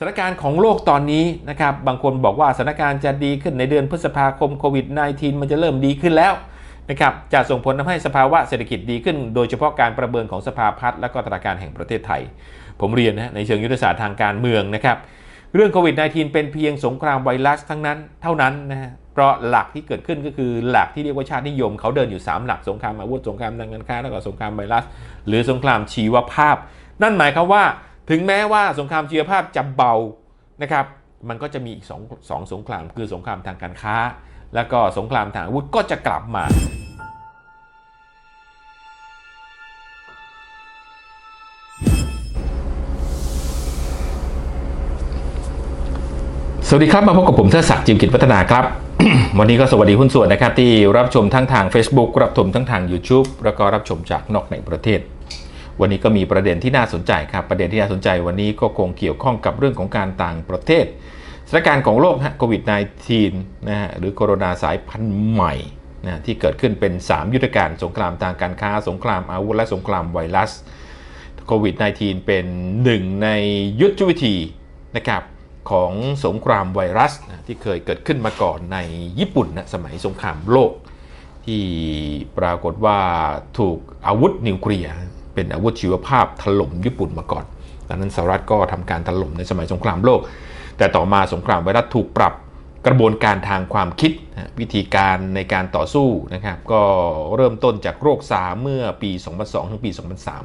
สถานการณ์ของโลกตอนนี้นะครับ บางคนบอกว่าสถานการณ์จะดีขึ้นในเดือนพฤษภาคมโควิด -19 มันจะเริ่มดีขึ้นแล้วนะครับ จะส่งผลทำให้สภาวะเศรษฐกิจดีขึ้น โดยเฉพาะการประเมินของสภาพัฒน์และก็ธนาคารแห่งประเทศไทย ผมเรียนนะในเชิงยุทธศาสตร์ทางการเมืองนะครับ เรื่องโควิด -19 เป็นเพียงสงครามไวรัสทั้งนั้นเท่านั้นนะฮะ เพราะหลักที่เกิดขึ้นก็คือหลักที่เรียกว่าชาตินิยม เขาเดินอยู่ 3 หลักสงครามอาวุธสงครามทางการค้าแล้วก็สงครามไวรัส หรือสงครามชีวภาพ นั่นหมายความว่า ถึงแม้ว่าสงครามชีวภาพจะเบานะครับ มันก็จะมีอีกสองสองสงครามคือสงครามทางการค้า แล้วก็สงครามทางอาวุธก็จะกลับมาสวัสดีครับ มาพบกับผมเทดศักดิ์จิมกิจพัฒนาครับ วันนี้ก็สวัสดีหุ้นส่วนนะครับ ที่รับชมทั้งทาง Facebook รับชมทั้งทาง YouTube แล้วก็รับชมจากนอกในประเทศ วันนี้ก็มีประเด็นที่น่าสนใจครับ ประเด็นที่น่าสนใจวันนี้ก็คงเกี่ยวข้องกับเรื่องของการต่างประเทศสถานการณ์ของโลกฮะโควิด -19 นะฮะหรือโคโรนาสายพันธุ์ใหม่นะที่เกิดขึ้นเป็น 3 ยุทธการสงครามทางการค้า สงครามอาวุธและสงครามไวรัสโควิด -19 เป็นหนึ่งในยุทธวิธีนะครับของสงครามไวรัสนะที่เคยเกิดขึ้นมาก่อนในญี่ปุ่นนะสมัยสงครามโลก ที่ปรากฏว่าถูกอาวุธนิวเคลียร์ เป็นอาวุธชีวภาพถล่มญี่ปุ่นมาก่อนดังนั้นสหรัฐก็ทำการถล่มในสมัยสงครามโลก แต่ต่อมาสงครามไวรัสถูกปรับกระบวนการทางความคิดวิธีการในการต่อสู้นะครับก็เริ่มต้นจากโรคซาร์เมื่อปี 2002 ถึงปี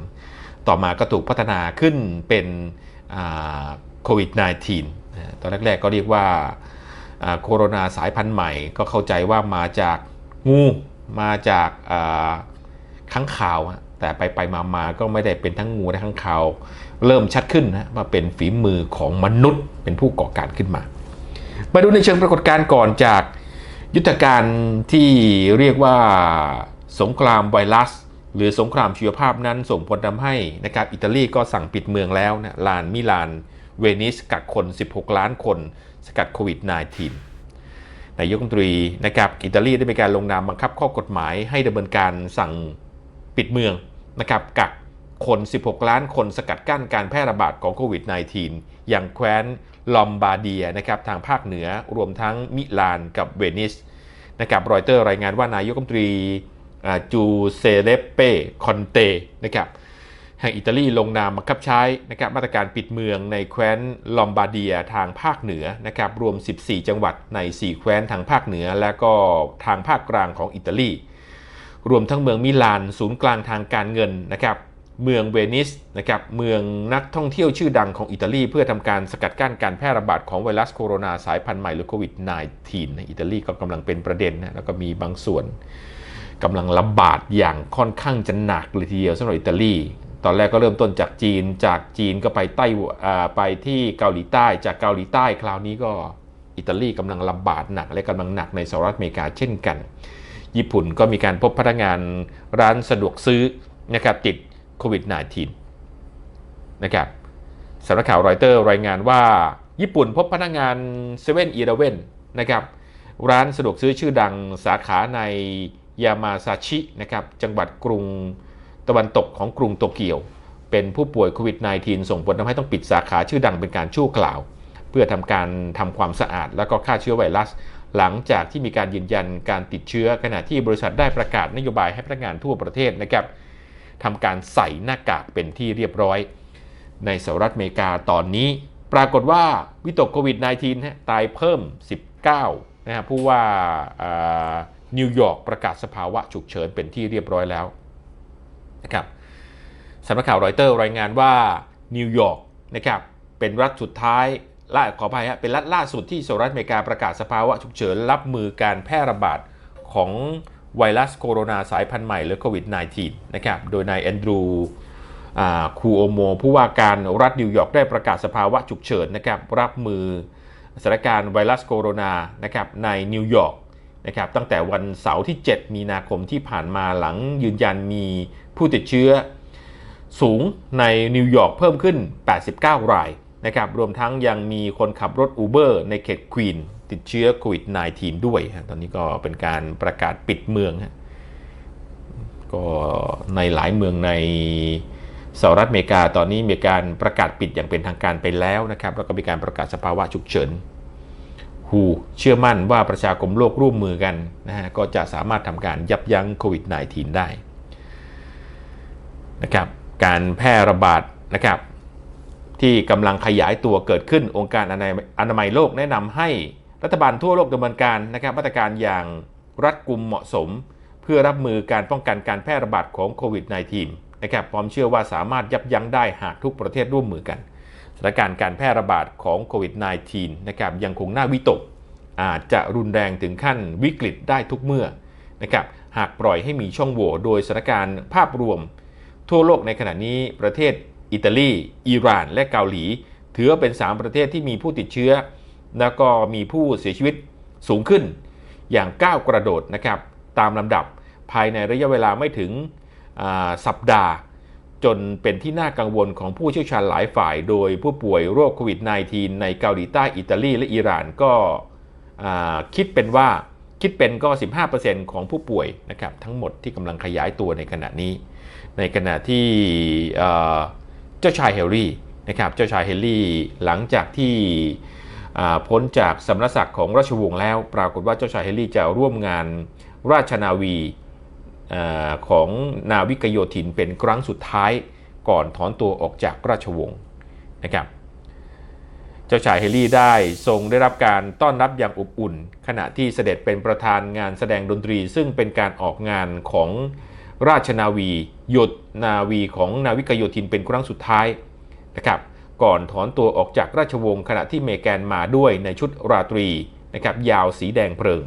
2003 ต่อมาก็ถูกพัฒนาขึ้นเป็นโควิด -19 ตอนแรก ๆ ก็เรียกว่าโคโรนาสายพันธุ์ใหม่ ก็เข้าใจว่ามาจากงูมาจากอ่าค้างคาว แต่ไปไปมามาก็ไม่ได้เป็นทั้งงูและค้างคาเริ่มชัดขึ้นนะว่าเป็นฝีมือของมนุษย์ เป็นผู้ก่อการขึ้นมา มาดูในเชิงปรากฏการณ์ก่อนจากยุทธการที่เรียกว่าสงครามไวรัส หรือสงครามชีวภาพนั้นส่งผลทำให้นะครับอิตาลีก็สั่งปิดเมืองแล้วนะลานมิลานเวนิสกักคน 16 ล้านคน สกัดโควิด -19 นายกรัฐมนตรีนะครับอิตาลีได้มีการลงนามบังคับข้อกฎหมายให้ดำเนินการสั่งปิดเมือง นะครับกักคน 16 ล้านคนสกัดกั้นการแพร่ระบาดของโควิด -19 อย่างแคว้นลอมบาร์เดียนะครับทางภาคเหนือรวมทั้งมิลานกับเวนิสนะครับรอยเตอร์รายงานว่านายกรัฐมนตรีจูเซเลเปคอนเตนะครับแห่งอิตาลีลงนามบังคับใช้นะครับมาตรการปิดเมืองในแคว้นลอมบาร์เดียทางภาคเหนือนะครับรวม 14 จังหวัดใน 4 แคว้นทางภาคเหนือ และก็ทางภาคกลางของอิตาลี รวมทั้งเมืองมิลานศูนย์กลางทางการเงินนะครับเมืองเวนิสนะครับเมืองนักท่องเที่ยวชื่อดังของอิตาลี เพื่อทำการสกัดกั้นการแพร่ระบาดของไวรัสโคโรนาสายพันธุ์ใหม่หรือโควิด -19 ในอิตาลีก็กำลังเป็นประเด็นนะแล้วก็มีบางส่วนกำลังระบาดอย่างค่อนข้างจะหนักเลยทีเดียวสำหรับอิตาลี ตอนแรกก็เริ่มต้นจากจีน จากจีนก็ไปไต้หวันไปที่เกาหลีใต้ จากเกาหลีใต้คราวนี้ก็อิตาลีกำลังระบาดหนักและกำลังหนักในสหรัฐอเมริกาเช่นกัน ญี่ปุ่นก็มีการพบพนักงานร้านสะดวกซื้อนะครับติดโควิด -19 นะครับสำนักข่าวรอยเตอร์รายงานว่า ญี่ปุ่นพบพนักงาน7 e เ e ่ e อนะครับร้านสะดวกซื้อชื่อดังสาขาในยามาซาชินะครับจังหวัดกรุงตะวันตกของกรุงโตเกียว เป็นผู้ป่วยโควิด -19 ส่งผลทำให้ต้องปิดสาขาชื่อดังเป็นการชั่วคราว เพื่อทำการทำความสะอาด และก็ฆ่าเชื้อไวรัส หลังจากที่มีการยืนยันการติดเชื้อ ขณะที่บริษัทได้ประกาศนโยบายให้พนักงานทั่วประเทศนะครับทำการใส่หน้ากากเป็นที่เรียบร้อย ในสหรัฐอเมริกาตอนนี้ ปรากฏว่าวิตกโควิด -19 ฮะตายเพิ่ม 19นะฮะผู้ว่านิวยอร์กประกาศสภาวะฉุกเฉินเป็นที่เรียบร้อยแล้วนะครับสำนักข่าวรอยเตอร์รายงานว่านิวยอร์กนะครับเป็นรัฐสุดท้าย ล่าขออภัยฮะเป็นรัฐล่าสุดที่สหรัฐอเมริกาประกาศสภาวะฉุกเฉินรับมือการแพร่ระบาดของไวรัสโคโรนาสายพันธุ์ใหม่หรือโควิด -19 นะครับ โดยนายแอนดรูคูโอโมผู้ว่าการรัฐนิวยอร์กได้ประกาศสภาวะฉุกเฉินนะครับรับมือสถานการณ์ไวรัสโคโรนานะครับในนิวยอร์กนะครับตั้งแต่วันเสาร์ที่ 7 มีนาคมที่ผ่านมาหลังยืนยันมีผู้ติดเชื้อสูงในนิวยอร์กเพิ่มขึ้น 89 ราย นะครับรวมทั้งยังมีคนขับรถ Uber ในเขตควีนติดเชื้อโควิด -19 ด้วย ตอนนี้ก็เป็นการประกาศปิดเมือง ก็ในหลายเมืองในสหรัฐอเมริกาตอนนี้มีการประกาศปิดอย่างเป็นทางการไปแล้วนะครับ แล้วก็มีการประกาศสภาวะฉุกเฉินฮูเชื่อมั่นว่าประชาคมโลกร่วมมือกันนะฮะก็จะสามารถทำการยับยั้งโควิด -19 ได้นะครับการแพร่ระบาดนะครับ ที่กำลังขยายตัวเกิดขึ้นองค์การอนามัยอนามัยโลกแนะนำให้รัฐบาลทั่วโลกดำเนินการนะครับมาตรการอย่างรัดกุมเหมาะสม เพื่อรับมือการป้องกันการแพร่ระบาดของโควิด -19 นะครับพร้อมเชื่อว่าสามารถยับยั้งได้หากทุกประเทศร่วมมือกันสถานการณ์การแพร่ระบาดของโควิด -19 นะครับยังคงน่าวิตก อาจจะรุนแรงถึงขั้นวิกฤตได้ทุกเมื่อนะครับหากปล่อยให้มีช่องโหว่โดยสถานการณ์ภาพรวม ทั่วโลกในขณะนี้ประเทศ อิตาลี อิหร่าน และเกาหลี ถือว่าเป็น 3 ประเทศที่มีผู้ติดเชื้อ แล้วก็มีผู้เสียชีวิตสูงขึ้นอย่างก้าวกระโดดนะครับตามลำดับภายในระยะเวลาไม่ถึงสัปดาห์ จนเป็นที่น่ากังวลของผู้เชี่ยวชาญหลายฝ่าย โดยผู้ป่วยโรคโควิด -19 ในเกาหลีใต้อิตาลีและอิหร่านก็คิดเป็นว่าคิดเป็นก็ 15%ของผู้ป่วยนะครับทั้งหมดที่กำลังขยายตัวในขณะนี้ ในขณะที่ จ้าชายเฮลรี่นะครับเจ้าชายเฮลรี่หลังจากที่พ้นจากสมณศักดิ์ของราชวงศ์แล้ว ปรากฏว่าเจ้าชายเฮลรี่จะร่วมงานราชนาวีอของนาวิกโยธินเป็นครั้งสุดท้ายก่อนถอนตัวออกจากราชวงศ์นะครับเจ้าชายเฮลี่ได้ทรงได้รับการต้อนรับอย่างอบอุ่น ขณะที่เสด็จเป็นประธานงานแสดงดนตรี ซึ่งเป็นการออกงานของราชนาวี หยดนาวีของนาวิกโยธินเป็นครั้งสุดท้ายนะครับก่อนถอนตัวออกจากราชวงศ์ขณะที่เมแกนมาด้วยในชุดราตรีนะครับยาวสีแดงเพลิง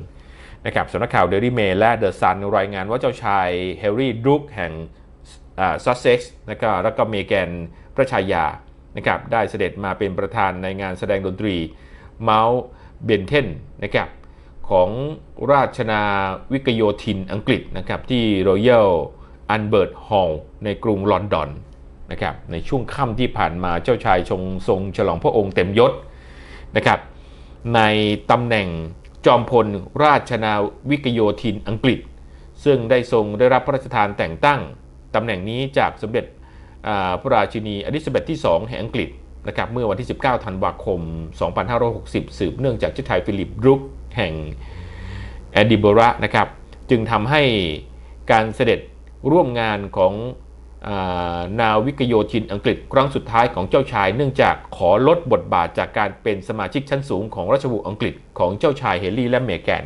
นะครับสำนักข่าวเดลี่เมย์และเดอะซันรายงานว่าเจ้าชายเฮร์รี่ดรุกแห่งซัสเซ็กซ์นะครับแล้วก็เมแกนพระชายานะครับได้เสด็จมาเป็นประธานในงานแสดงดนตรีเมาส์เบนเทนนะครับของราชนาวิกโยธินอังกฤษนะครับที่ Royal Albert Hall ในกรุงลอนดอนนะครับในช่วงค่ำที่ผ่านมาเจ้าชายชงทรงฉลองพระองค์เต็มยศนะครับในตำแหน่งจอมพลราชนาวิกโยธินอังกฤษ ซึ่งได้ทรงได้รับพระราชทานแต่งตั้งตำแหน่งนี้จากสมเด็จพระราชินีอลิซาเบธที่ 2 แห่งอังกฤษนะครับเมื่อวันที่ 19 ธันวาคม 2560 สืบเนื่องจากเจ้าชายฟิลิปรุกแห่งแอดิบระนะครับจึงทำให้การเสด็จ ร่วมงานของนาวิกโยธินอังกฤษครั้งสุดท้ายของเจ้าชาย เนื่องจากขอลดบทบาทจากการเป็นสมาชิกชั้นสูงของราชวงศ์อังกฤษของเจ้าชายเฮลี่และเมแกน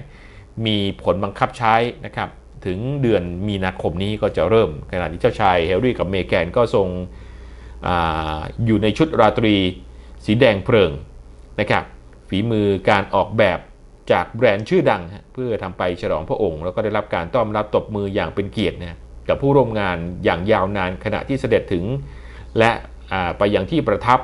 มีผลบังคับใช้นะครับถึงเดือนมีนาคมนี้ก็จะเริ่มขณะที่เจ้าชายเฮรี่กับเมแกนก็ทรงออยู่ในชุดราตรีสีแดงเพลิงนะครับฝีมือการออกแบบจากแบรนด์ชื่อดัง เพื่อทำไปฉลองพระองค์ แล้วก็ได้รับการต้อนรับตบมืออย่างเป็นเกียรตินะ กับผู้ร่วมงานอย่างยาวนานขณะที่เสด็จถึง และไปยังที่ประทับ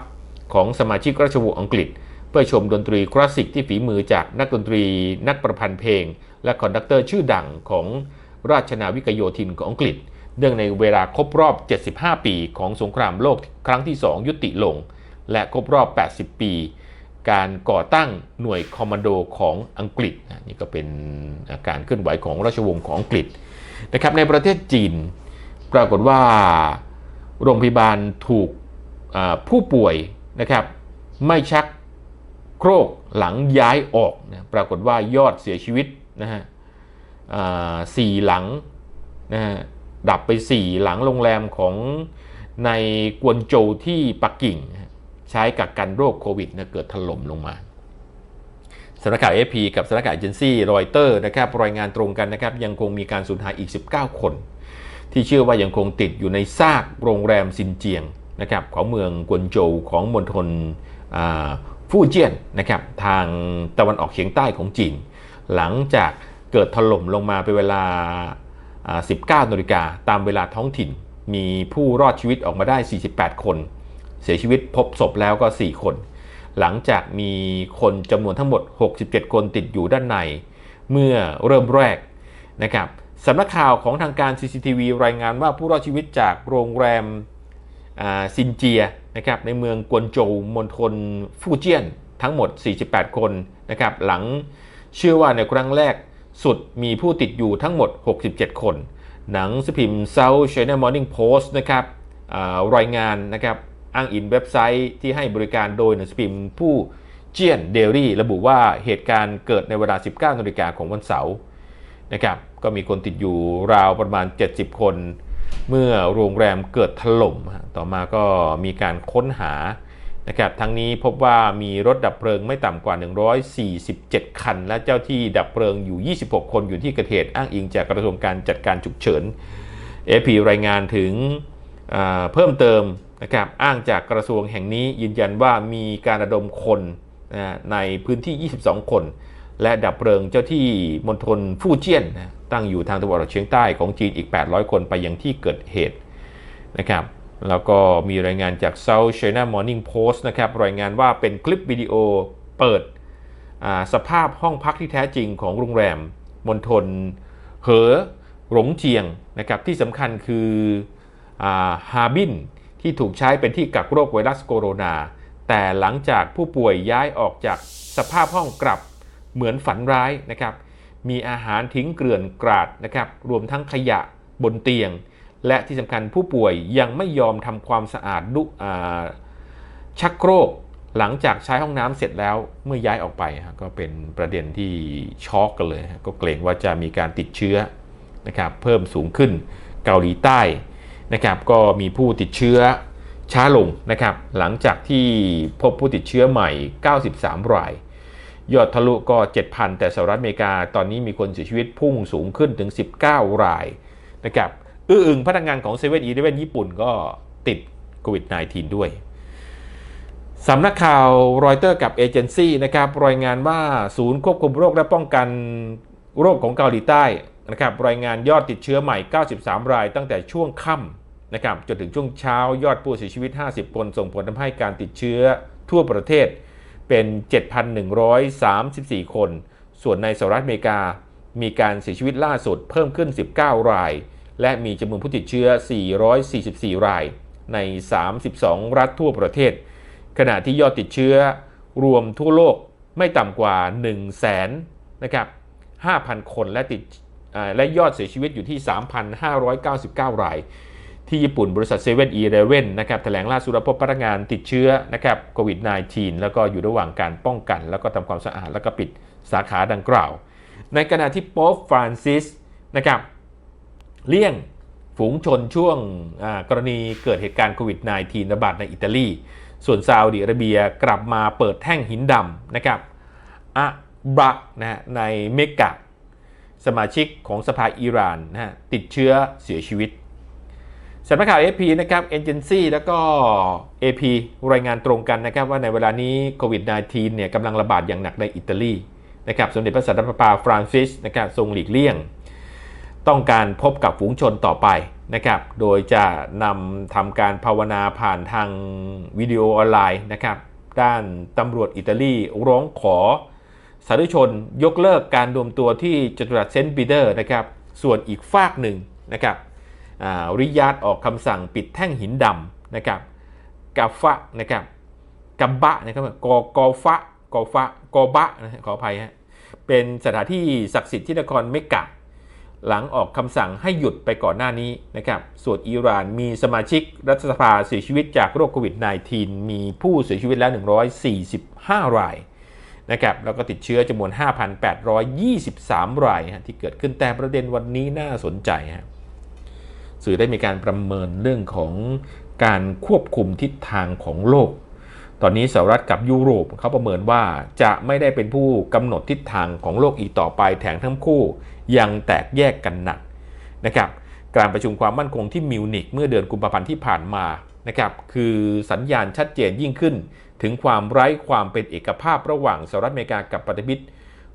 ของสมาชิกราชวงศ์อังกฤษ เพื่อชมดนตรีคลาสสิกที่ฝีมือจากนักดนตรีนักประพันธ์เพลง และคอนดักเตอร์ชื่อดังของราชนาวิกโยธินของอังกฤษ เนื่องในเวลาครบรอบ 75 ปีของสงครามโลกครั้งที่ 2 ยุติลง และครบรอบ 80 ปี การก่อตั้งหน่วยคอมมานโดของอังกฤษนี่ก็เป็นการเคลื่อนไหวของราชวงศ์ของอังกฤษ นะครับในประเทศจีน ปรากฏว่าโรงพยาบาลถูกผู้ป่วยนะครับไม่ชักโครกหลังย้ายออกนะปรากฏว่ายอดเสียชีวิตนะฮะสี่หลังนะฮะดับไปสี่หลังโรงแรมของในกวนโจวที่ปักกิ่ง ใช้กักกันโรคโควิดนะเกิดถล่มลงมา สำนักข่าวเอพีกับสำนักข่าวเอเจนซี่รอยเตอร์นะครับรายงานตรงกันนะครับยังคงมีการสูญหายอีก 19 คน ที่เชื่อว่ายังคงติดอยู่ในซากโรงแรมซินเจียงนะครับของเมืองกวนโจวของมณฑลฟู่เจียนนะครับทางตะวันออกเฉียงใต้ของจีน หลังจากเกิดถล่มลงมาเป็นเวลา 19นาฬิกาตามเวลาท้องถิ่น มีผู้รอดชีวิตออกมาได้ 48 คน เสียชีวิตพบศพแล้วก็ 4 คน หลังจากมีคนจำนวนทั้งหมด 67 คนติดอยู่ด้านใน เมื่อเริ่มแรกนะครับสำนักข่าวของทางการ CCTV รายงานว่าผู้รอดชีวิตจากโรงแรมซินเจียนะครับในเมืองกวนโจวมณฑลฟูเจียนทั้งหมด 48 คนนะครับหลังเชื่อว่าในครั้งแรกสุดมีผู้ติดอยู่ทั้งหมด 67 คน หนังสพิมพ์ South China Morning Post นะครับรายงานนะครับ อ้างอิงเว็บไซต์ที่ให้บริการโดยหนังสือพิมพ์ผู้เจียนเดลี่ระบุว่าเหตุการณ์เกิดในเวลา 19นาฬิกาของวันเสาร์นะครับก็มีคนติดอยู่ราวประมาณ 70 คน เมื่อโรงแรมเกิดถล่ม ต่อมาก็มีการค้นหานะครับทั้งนี้พบว่ามีรถดับเพลิงไม่ต่ำกว่า 147 คัน และเจ้าที่ดับเพลิงอยู่ 26 คนอยู่ที่เกิดเหตุอ้างอิงจากกระทรวงการจัดการฉุกเฉิน AP รายงานถึงเพิ่มเติม นะครับอ้างจากกระทรวงแห่งนี้ยืนยันว่ามีการระดมคนนะในพื้นที่ 22 คน และดับเพลิงเจ้าที่มณฑลฟู่เจียนนะตั้งอยู่ทางตะวันออกเฉียงใต้ของจีนอีก 800 คนไปยังที่เกิดเหตุนะครับแล้วก็มีรายงานจาก South China Morning Post นะครับรายงานว่าเป็นคลิปวิดีโอเปิดสภาพห้องพักที่แท้จริงของโรงแรมมณฑลเหอหลงเจียงนะครับที่สำคัญคืออาฮาบิน ที่ถูกใช้เป็นที่กักโรคไวรัสโคโรนา แต่หลังจากผู้ป่วยย้ายออกจากสภาพห้องกลับเหมือนฝันร้ายนะครับ มีอาหารทิ้งเกลื่อนกราดนะครับ รวมทั้งขยะบนเตียง และที่สำคัญผู้ป่วยยังไม่ยอมทำความสะอาดดุชักโครกหลังจากใช้ห้องน้ำเสร็จแล้วเมื่อย้ายออกไปก็เป็นประเด็นที่ช็อกกันเลย ก็เกรงว่าจะมีการติดเชื้อนะครับเพิ่มสูงขึ้นเกาหลีใต้ นะครับก็มีผู้ติดเชื้อช้าลงนะครับหลังจากที่พบผู้ติดเชื้อใหม่ 93 ราย ยอดทะลุก็ 7,000 แต่สหรัฐอเมริกาตอนนี้มีคนเสียชีวิตพุ่งสูงขึ้นถึง 19 รายนะครับอื้ออึงพนักงานของเซเว่นอีเลเว่นญี่ปุ่นก็ติดโควิด -19 ด้วยสำนักข่าวรอยเตอร์กับเอเจนซี่นะครับรายงานว่าศูนย์ควบคุมโรคและป้องกันโรคของเกาหลีใต้ นะครับรายงานยอดติดเชื้อใหม่ 93 ราย ตั้งแต่ช่วงค่ำนะครับจนถึงช่วงเช้ายอดผู้เสียชีวิต 50 คน ส่งผลทำให้การติดเชื้อทั่วประเทศเป็น 7,134 คน ส่วนในสหรัฐอเมริกา มีการเสียชีวิตล่าสุดเพิ่มขึ้น 19 ราย และมีจำนวนผู้ติดเชื้อ 444 ราย ใน 32 รัฐทั่วประเทศ ขณะที่ยอดติดเชื้อรวมทั่วโลกไม่ต่ำกว่า 1 0 0 0 0แสนะครับ 5,000 คนและติด และยอดเสียชีวิตอยู่ที่ 3,599 ราย ที่ญี่ปุ่นบริษัทเซเว่นอีเลเว่นนะครับแถลงล่าสุดพบพนักงานติดเชื้อนะครับโควิด -19 แล้วก็อยู่ระหว่างการป้องกัน แล้วก็ทำความสะอาดแล้วก็ปิดสาขาดังกล่าว ในขณะที่โป๊ปฟรานซิสนะครับเลี่ยงฝูงชนช่วงกรณีเกิดเหตุการณ์โควิด -19 ระบาดในอิตาลี ส่วนซาอุดิอาระเบียกลับมาเปิดแท่งหินดำนะครับอะบรักนะฮะในเมกะ สมาชิกของสภาอิหร่านนะฮะติดเชื้อเสียชีวิตสำนักข่าว AP นะครับเอเจนซี่แล้วก็ AP รายงานตรงกันนะครับว่าในเวลานี้โควิด -19 เนี่ยกำลังระบาดอย่างหนักในอิตาลีนะครับสมเด็จพระสันตะปาฟรานซิสนะครับทรงหลีกเลี่ยง ต้องการพบกับฝูงชนต่อไปนะครับโดยจะนำทำการภาวนาผ่านทางวิดีโอออนไลน์นะครับด้านตำรวจอิตาลีร้องขอ สาธุชนยกเลิกการรวมตัวที่จตุรัสเซนต์ปีเตอร์นะครับ ส่วนอีกฝากหนึ่งนะครับริยาดออกคำสั่งปิดแท่งหินดำนะครับกาฟะนะครับกับบะนะครับกอกอฟะกอฟะกอบะนะฮะขออภัยฮะเป็นสถานที่ศักดิ์สิทธิ์ที่นครเมกะ หลังออกคำสั่งให้หยุดไปก่อนหน้านี้นะครับ ส่วนอิหร่านมีสมาชิกรัฐสภาเสียชีวิตจากโรคโควิด -19 มีผู้เสียชีวิตแล้ว 145 ราย นะครับแล้วก็ติดเชื้อจำนวน 5,823 รายที่เกิดขึ้นแต่ประเด็นวันนี้น่าสนใจฮะสื่อได้มีการประเมินเรื่องของการควบคุมทิศทางของโลก ตอนนี้สหรัฐกับยุโรปเขาประเมินว่าจะไม่ได้เป็นผู้กำหนดทิศทางของโลกอีกต่อไปแถงทั้งคู่ยังแตกแยกกันหนักนะครับการประชุมความมั่นคงที่มิวนิกเมื่อเดือนกุมภาพันธ์ที่ผ่านมานะครับคือสัญญาณชัดเจนยิ่งขึ้น ถึงความไร้ความเป็นเอกภาพระหว่างสหรัฐอเมริกากับพันธมิต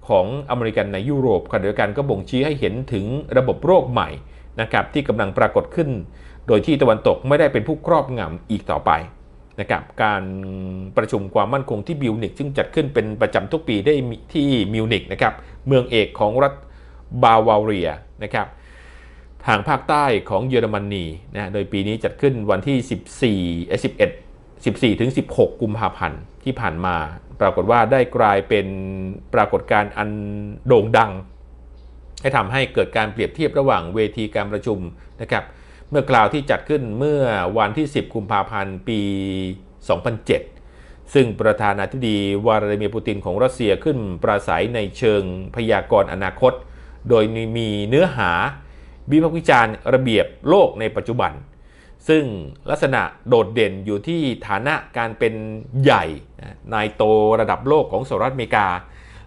ของอเมริกันในยุโรปขณะเดียวกันก็บ่งชี้ให้เห็นถึงระบบโรคใหม่นะครับที่กำลังปรากฏขึ้น โดยที่ตะวันตกไม่ได้เป็นผู้ครอบงำอีกต่อไปนะครับการประชุมความมั่นคงที่มิวนิกซึ่งจัดขึ้นเป็นประจำทุกปีได้ที่มิวนิกนะครับเมืองเอกของรัฐบาวาเรียนะครับทางภาคใต้ของเยอรมนีนะโดยปีนี้จัดขึ้นวันที่ 14เอ่อ11 14ถึง16 กุมภาพันธ์ที่ผ่านมา ปรากฏว่าได้กลายเป็นปรากฏการณ์อันโด่งดัง ให้ทำให้เกิดการเปรียบเทียบระหว่างเวทีการประชุมนะครับเมื่อกล่าวที่จัดขึ้นเมื่อวันที่ 10 กุมภาพันธ์ ปี 2007 ซึ่งประธานาธิบดีวลาดิเมียร์ปูตินของรัสเซียขึ้นปราศัยในเชิงพยากรณ์อนาคต โดยมีเนื้อหาวิพากษ์วิจารณ์ระเบียบโลกในปัจจุบัน ซึ่งลักษณะโดดเด่นอยู่ที่ฐานะการเป็นใหญ่นะนายโตระดับโลกของสหรัฐอเมริกา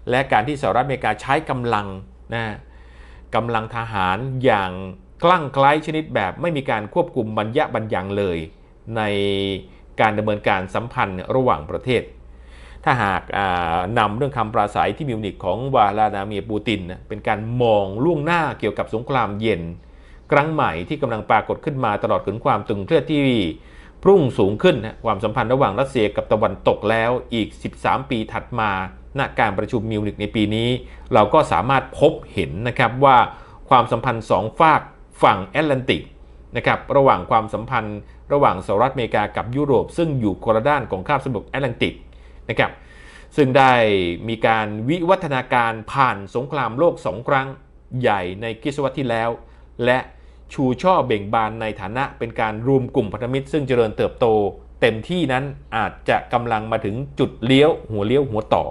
และการที่สหรัฐอเมริกาใช้กำลังนะกำลังทหารอย่างกลั่งไกล้ชนิดแบบไม่มีการควบคุมบรรยะบรรยังเลย ในการดำเนินการสัมพันธ์ระหว่างประเทศ ถ้าหากนำเรื่องคำปราศัยที่มิวนิกของวลาดาเมียร์ปูตินนะเป็นการมองล่วงหน้าเกี่ยวกับสงครามเย็น ครั้งใหม่ที่กำลังปรากฏขึ้นมาตลอดถึงความตึงเครียดที่พุ่งสูงขึ้นความสัมพันธ์ระหว่างรัสเซียกับตะวันตกแล้วอีก 13 ปีถัดมาณการประชุมมิวนิกในปีนี้ เราก็สามารถพบเห็นนะครับว่าความสัมพันธ์สองฝากฝั่งแอตแลนติกนะครับระหว่างความสัมพันธ์ระหว่างสหรัฐอเมริกากับยุโรป ซึ่งอยู่คนละด้านของคาบสมุทรแอตแลนติกนะครับซึ่งได้มีการวิวัฒนาการผ่านสงครามโลกสองครั้งใหญ่ในคริสตวรรษที่แล้ว และ ชูช่อเบ่งบานในฐานะเป็นการรวมกลุ่มพันธมิตร ซึ่งเจริญเติบโต เต็มที่นั้นอาจจะกำลังมาถึงจุดเลี้ยวหัวเลี้ยวหัวต่อ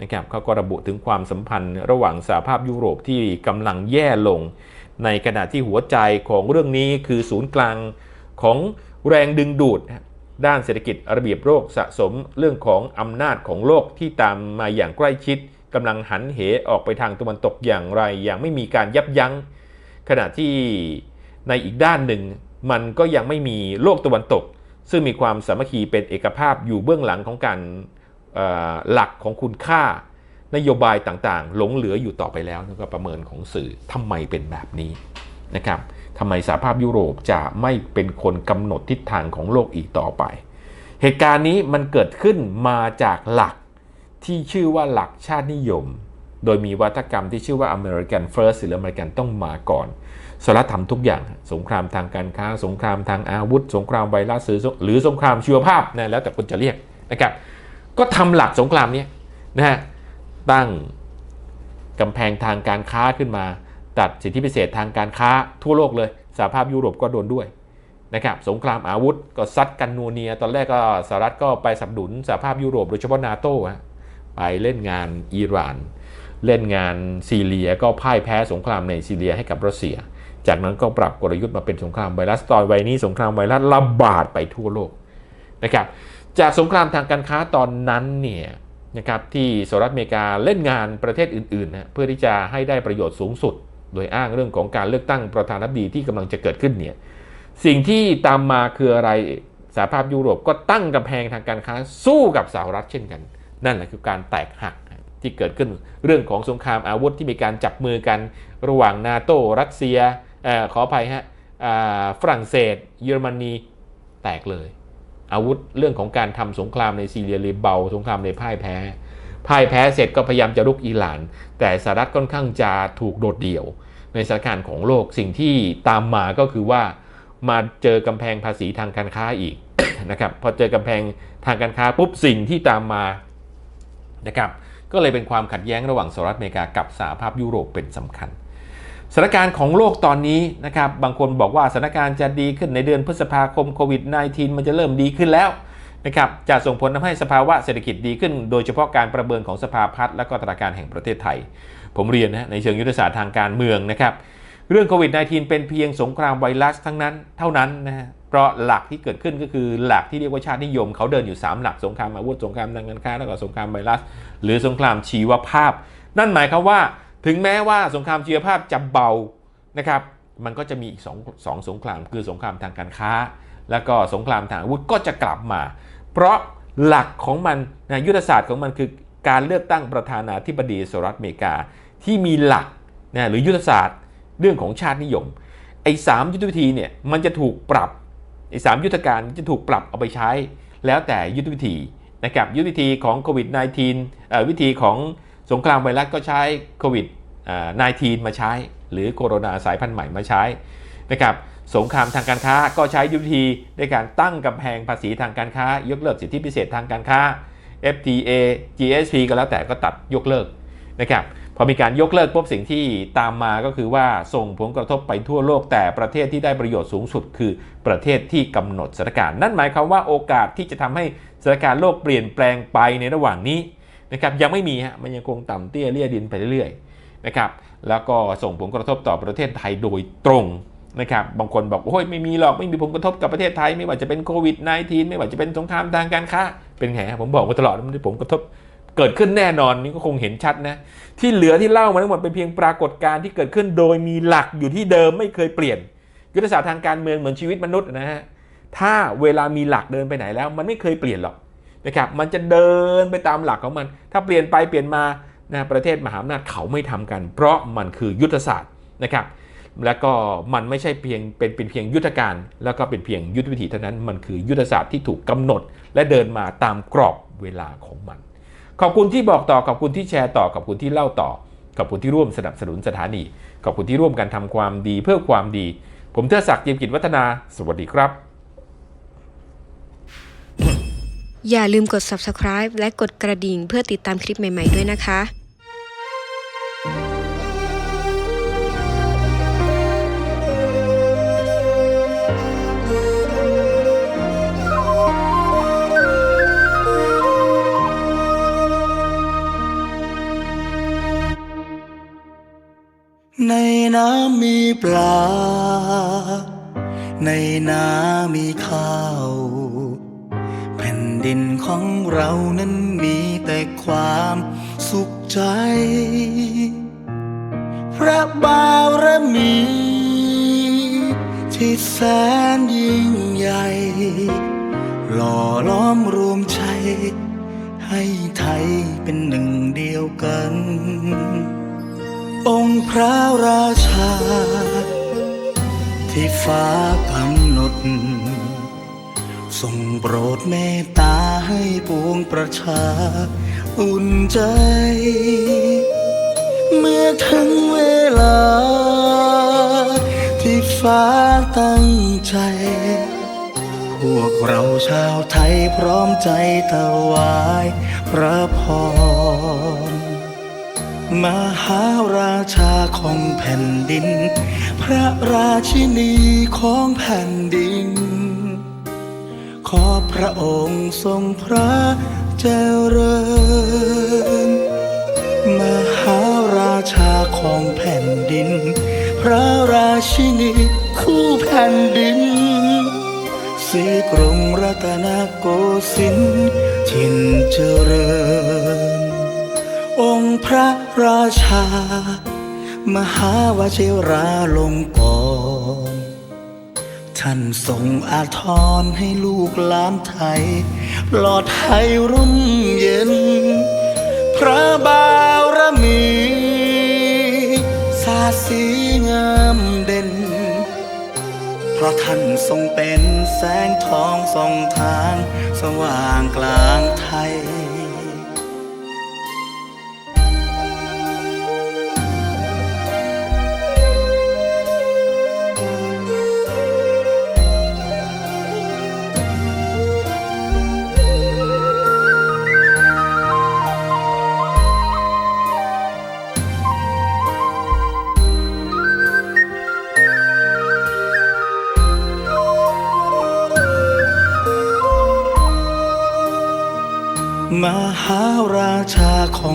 นะครับเขาก็ระบุถึงความสัมพันธ์ระหว่างสหภาพยุโรปที่กำลังแย่ลง ในขณะที่หัวใจของเรื่องนี้คือศูนย์กลางของแรงดึงดูดด้านเศรษฐกิจระเบียบโลกสะสมเรื่องของอำนาจของโลกที่ตามมาอย่างใกล้ชิดกำลังหันเหออกไปทางตะวันตกอย่างไร อย่างไม่มีการยับยัง้งขณะที่ ในอีกด้านหนึ่ง มันก็ยังไม่มีโลกตะวันตก ซึ่งมีความสามัคคีเป็นเอกภาพอยู่เบื้องหลังของการหลักของคุณค่านโยบายต่างๆ หลงเหลืออยู่ต่อไปแล้วนั่นก็ประเมินของสื่อทำไมเป็นแบบนี้นะครับทำไมสหภาพยุโรปจะไม่เป็นคนกำหนดทิศทางของโลกอีกต่อไป เหตุการณ์นี้มันเกิดขึ้นมาจากหลักที่ชื่อว่าหลักชาตินิยม โดยมีวัฒกรรมที่ชื่อว่า American First หรืออเมริกันต้องมาก่อน สหรัฐทำทุกอย่าง สงครามทางการค้า สงครามทางอาวุธ สงครามไวรัสหรือสงครามชีวภาพนะแล้วแต่คนจะเรียกนะครับ ก็ทำหลักสงครามนี้นะฮะตั้งกำแพงทางการค้าขึ้นมา ตัดสิทธิพิเศษทางการค้าทั่วโลกเลยสหภาพยุโรปก็โดนด้วยนะครับสงครามอาวุธก็ซัดกันนัวเนีย ตอนแรกก็สหรัฐก็ไปสนับสนุนสหภาพยุโรปโดยเฉพาะนาโต้ไปเล่นงานอิหร่าน เล่นงานซีเรียก็พ่ายแพ้สงครามในซีเรียให้กับรัสเซีย จากนั้นก็ปรับกลยุทธ์มาเป็นสงครามไวรัสตอนไวนี้สงครามไวรัสระบาดไปทั่วโลกนะครับจากสงครามทางการค้าตอนนั้นเนี่ยนะครับที่สหรัฐอเมริกาเล่นงานประเทศอื่นๆนะเพื่อที่จะให้ได้ประโยชน์สูงสุด โดยอ้างเรื่องของการเลือกตั้งประธานาธิบดีที่กำลังจะเกิดขึ้นเนี่ยสิ่งที่ตามมาคืออะไรสหภาพยุโรปก็ตั้งกำแพงทางการค้าสู้กับสหรัฐเช่นกัน นั่นแหละคือการแตกหักที่เกิดขึ้นเรื่องของสงครามอาวุธที่มีการจับมือกัน ระหว่างนาโตรัสเซีย อขออภัยฮะฝรั่งเศส เยอรมนีแตกเลย อาวุธเรื่องของการทำสงครามในซีเรียเลยเบาสงครามในพ่ายแพ้ พ่ายแพ้เสร็จก็พยายามจะรุกอิหร่าน แต่สหรัฐค่อนข้างจะถูกโดดเดี่ยว ในสถานการณ์ของโลกสิ่งที่ตามมาก็คือว่ามาเจอกำแพงภาษีทางการค้าอีกนะครับพอเจอกำแพงทางการค้าปุ๊บสิ่งที่ตามมานะครับก็เลยเป็นความขัดแย้งระหว่างสหรัฐอเมริกากับสหภาพยุโรปเป็นสำคัญ สถานการณ์ของโลกตอนนี้นะครับบางคนบอกว่าสถานการณ์จะดีขึ้นในเดือนพฤษภาคมโควิด -19 มันจะเริ่มดีขึ้นแล้วนะครับจะส่งผลทำให้สภาวะเศรษฐกิจดีขึ้น โดยเฉพาะการประเมินของสภาพัฒน์และก็ธนาคารแห่งประเทศไทย ผมเรียนนะในเชิงยุทธศาสตร์ทางการเมืองนะครับเรื่องโควิด -19 เป็นเพียงสงครามไวรัสทั้งนั้นเท่านั้นนะฮะเพราะหลักที่เกิดขึ้นก็คือหลักที่เรียกว่าชาตินิยม เขาเดินอยู่ 3 หลักสงครามอาวุธสงครามทางการค้าแล้วก็สงครามไวรัส หรือสงครามชีวภาพ นั่นหมายความว่า ถึงแม้ว่าสงครามชีวภาพจะเบานะครับ มันก็จะมีอีกสองสองสงครามคือสงครามทางการค้า แล้วก็สงครามทางอาวุธก็จะกลับมา เพราะหลักของมันนะยุทธศาสตร์ของมันคือการเลือกตั้งประธานาธิบดีสหรัฐอเมริกา ที่มีหลักนะหรือยุทธศาสตร์เรื่องของชาตินิยมไอ้สามยุทธวิธีเนี่ยมันจะถูกปรับไอ้สามยุทธการจะถูกปรับเอาไปใช้ แล้วแต่ยุทธวิธีนะครับยุทธวิธีของโควิด -19 วิธีของ สงครามไวรัสก็ใช้โควิด -19 มาใช้ หรือโคโรนาสายพันธุ์ใหม่มาใช้นะครับสงครามทางการค้าก็ใช้ยุทธวิธีในการตั้งกำแพงภาษีทางการค้า ยกเลิกสิทธิพิเศษทางการค้า FTA GSP ก็แล้วแต่ก็ตัดยกเลิกนะครับพอมีการยกเลิกปุ๊บสิ่งที่ตามมาก็คือว่าส่งผลกระทบไปทั่วโลกแต่ประเทศที่ได้ประโยชน์สูงสุด คือประเทศที่กำหนดสถานการณ์นั่นหมายความว่าโอกาสที่จะทำให้สถานการณ์โลกเปลี่ยนแปลงไปในระหว่างนี้ นะครับยังไม่มีฮะมันยังคงต่ำเตี้ยเลี่ยดินไปเรื่อยๆนะครับแล้วก็ส่งผลกระทบต่อประเทศไทยโดยตรงนะครับบางคนบอกโอ้ยไม่มีหรอกไม่มีผลกระทบกับประเทศไทย ไม่ว่าจะเป็นโควิด -19 ไม่ว่าจะเป็นสงครามทางการค้าเป็นไงฮะผมบอกมาตลอดว่ามันมีผลกระทบเกิดขึ้นแน่นอนนี่ก็คงเห็นชัดนะที่เหลือที่เล่ามาทั้งหมดเป็นเพียงปรากฏการณ์ที่เกิดขึ้น โดยมีหลักอยู่ที่เดิมไม่เคยเปลี่ยน ยุทธศาสตร์ทางการเมืองเหมือนชีวิตมนุษย์นะฮะถ้าเวลามีหลักเดินไปไหนแล้ว มันไม่เคยเปลี่ยนหรอก นะครับมันจะเดินไปตามหลักของมัน ถ้าเปลี่ยนไปเปลี่ยนมานะประเทศมหาอำนาจเขาไม่ทำกัน เพราะมันคือยุทธศาสตร์นะครับแล้วก็มันไม่ใช่เพียงเป็นเป็นเพียงยุทธการ แล้วก็เป็นเพียงยุทธวิธีเท่านั้นมันคือยุทธศาสตร์ที่ถูกกำหนด และเดินมาตามกรอบเวลาของมัน ขอบคุณที่บอกต่อขอบคุณที่แชร์ต่อขอบคุณที่เล่าต่อขอบคุณที่ร่วมสนับสนุนสถานี ขอบคุณที่ร่วมกันทำความดีเพื่อความดี ผมเทดศักดิ์เจียมกิจวัฒนา สวัสดีครับ อย่าลืมกด subscribe และกดกระดิ่งเพื่อติดตามคลิปใหม่ ๆ ด้วยนะคะในน้ำมีปลา ในนามีข้าว ดินของเรานั้นมีแต่ความสุขใจ พระบารมี ที่แสนยิ่งใหญ่ หล่อล้อมรวมใจให้ไทยเป็นหนึ่งเดียวกัน องค์พระราชา ที่ฟ้ากำหนด ทรงโปรดเมตตาให้ปวงประชา อุ่นใจ เมื่อถึงเวลา ที่ฟ้าตั้งใจ พวกเราชาวไทยพร้อมใจถวายพระพรมหาราชาของแผ่นดิน พระราชินีของแผ่นดิน อพระองค์ทรงพระเจริญ มหาราชาของแผ่นดิน พระราชินีคู่แผ่นดินสีกรุงรัตนโกสินทร์ินเจริญ องค์พระราชา มหาวชิราลงกร ท่านทรงอาทรให้ลูกหลานไทยปลอดภัยร่มเย็น พระบารมีสาสีงามเด่น เพราะท่านทรงเป็นแสงทองส่องทาง สว่างกลางไทย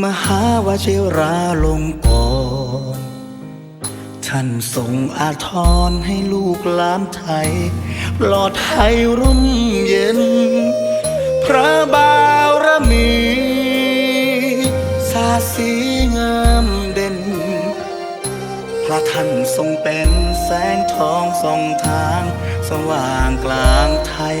มหาวชิราลงกรท่านทรงอาทรให้ลูกล้ามไทยปลอดไทยร่มเย็น พระบารมีสาสีงามเด่น พระท่านทรงเป็นแสงทองทรงทาง สว่างกลางไทย